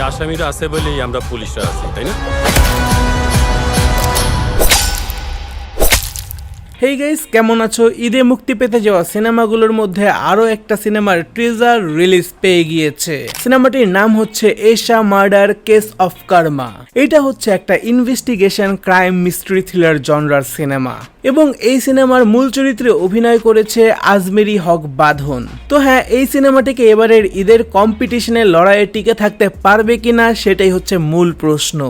আসামিরা আছে বলেই আমরা পুলিশরা আছি তাই না? হেই গাইস কেমন আছো? ঈদে মুক্তি পেতে যাওয়া সিনেমাগুলোর মধ্যে আরও একটা সিনেমার ট্রিজার রিলিজ পেয়ে গিয়েছে। সিনেমাটির নাম হচ্ছে Esha murder case of karma এটা হচ্ছে একটা ইনভেস্টিগেশন ক্রাইম মিস্ট্রি থ্রিলার জনরার সিনেমা। এবং এই সিনেমার মূল চরিত্রে অভিনয় করেছে আজমেরি হক বাঁধন। তো হ্যাঁ এই সিনেমাটিকে এবারের ঈদের কম্পিটিশনের লড়াইয়ে টিকে থাকতে পারবে কিনা সেটাই হচ্ছে মূল প্রশ্ন।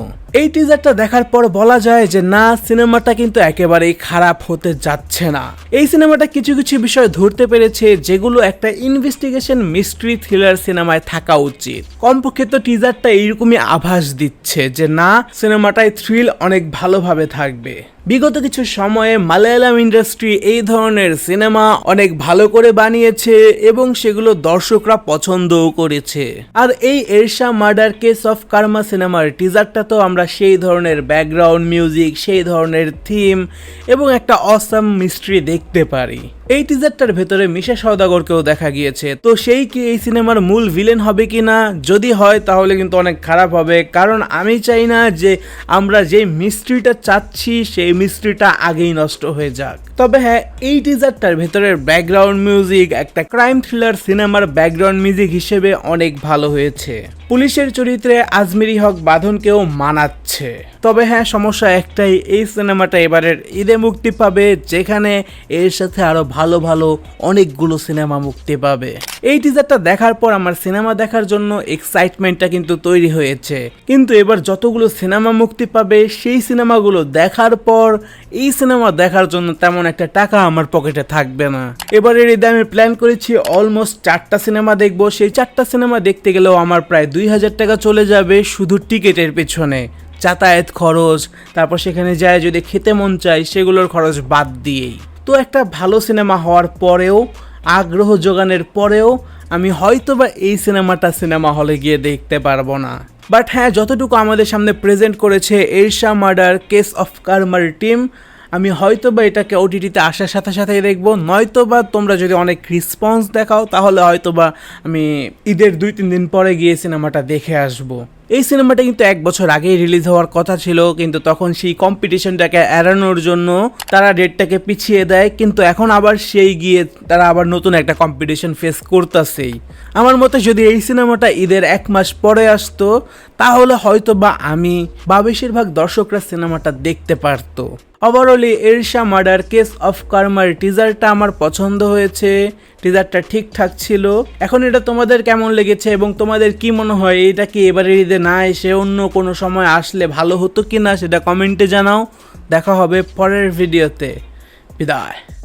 এই টিজারটা দেখার পর বলা যায় যে না, সিনেমাটা কিন্তু একেবারেই খারাপ হতে যাচ্ছে না। এই সিনেমাটা কিছু কিছু বিষয় ধরতে পেরেছে যেগুলো একটা ইনভেস্টিগেশন মিস্ট্রি থ্রিলার সিনেমায় থাকা উচিত। কমপক্ষে তো টিজারটা এইরকমই আভাস দিচ্ছে যে না, সিনেমাটায় থ্রিল অনেক ভালোভাবে থাকবে। বিগত কিছু সময়ে মালায়ালাম ইন্ডাস্ট্রি এই ধরনের সিনেমা অনেক ভালো করে বানিয়েছে এবং সেগুলো দর্শকরা পছন্দও করেছে। আর এই Esha murder case of karma সিনেমার টিজারটা তো আমরা সেই ধরনের ব্যাকগ্রাউন্ড মিউজিক সেই ধরনের থিম এবং একটা অসাম মিস্ট্রি দেখতে পারি। এই টিজারটার ভেতরে মিশা সওদাগরকেও দেখা গিয়েছে। তো সেই কি এই সিনেমার মূল ভিলেন হবে কি না যদি হয়, তাহলে কিন্তু অনেক খারাপ হবে। কারণ আমি চাই না যে আমরা যে মিস্ট্রিটা চাচ্ছি, সেই মিস্ট্রিটা আগেই নষ্ট হয়ে যাক। তবে হ্যাঁ এই টিজারটার ভেতরের ব্যাকগ্রাউন্ড মিউজিক একটা ক্রাইম থ্রিলার সিনেমার ব্যাকগ্রাউন্ড মিউজিক হিসেবে অনেক ভালো হয়েছে। পুলিশের চরিত্রে আজমেরি হক বাঁধনকেও মানাচ্ছে। তবে হ্যাঁ সমস্যা একটাই, এই সিনেমাটা এবারের ঈদে মুক্তি পাবে, যেখানে এর সাথে আরও ভালো ভালো অনেকগুলো সিনেমা মুক্তি পাবে। এই টিজারটা দেখার পর আমার সিনেমা দেখার জন্য এক্সাইটমেন্টটা কিন্তু তৈরি হয়েছে। কিন্তু এবার যতগুলো সিনেমা মুক্তি পাবে, সেই সিনেমাগুলো দেখার পর, এই সিনেমা দেখার জন্য তেমন একটা টাকা আমার পকেটে থাকবে না। এবারের ঈদে আমি প্ল্যান করেছি অলমোস্ট চারটা সিনেমা দেখব। সেই চারটা সিনেমা দেখতে গেলেও আমার প্রায় দুই হাজার টাকা চলে যাবে শুধু টিকিটের পেছনে। যাতায়াত খরচ, তারপর সেখানে যায় যদি খেতে মন চাই সেগুলোর খরচ বাদ দিয়েই। তো একটা ভালো সিনেমা হওয়ার পরেও, আগ্রহ যোগানের পরেও, আমি হয়তো বা এই সিনেমাটা সিনেমা হলে গিয়ে দেখতে পারব না। বাট হ্যাঁ যতটুকু আমাদের সামনে প্রেজেন্ট করেছে এরশা মার্ডার কেস অফ কারমার টিম আমি হয়তো বা এটাকে ওটিটিতে আসার সাথে সাথেই দেখব। নয়তো বা তোমরা যদি অনেক রেসপন্স দেখাও, তাহলে হয়তো বা আমি ঈদের দুই তিন দিন পরে গিয়ে সিনেমাটা দেখে আসব। এই সিনেমাটা কিন্তু এক বছর আগেই রিলিজ হওয়ার কথা ছিল, কিন্তু তখন সেই কম্পিটিশনটাকে এড়ানোর জন্য তারা ডেটটাকে পিছিয়ে দেয়, কিন্তু এখন আবার সেই গিয়ে তারা আবার নতুন একটা কম্পিটিশন ফেস করতেছেই। আমার মতে যদি এই সিনেমাটা ঈদের এক মাস পরে আসতো তাহলে হয়তো বা আমি বা বেশিরভাগ দর্শকরা সিনেমাটা দেখতে পারতো। Overall Esha murder case of কার্মার টিজারটা আমার পছন্দ হয়েছে। টিজারটা ঠিকঠাক ছিল। এখন এটা তোমাদের কেমন লেগেছে এবং তোমাদের কি মনে হয়? এটা কি এবারে ঈদে না এসে অন্য কোনো সময় আসলে ভালো হতো কি না সেটা কমেন্টে জানাও। দেখা হবে পরের ভিডিওতে। বিদায়।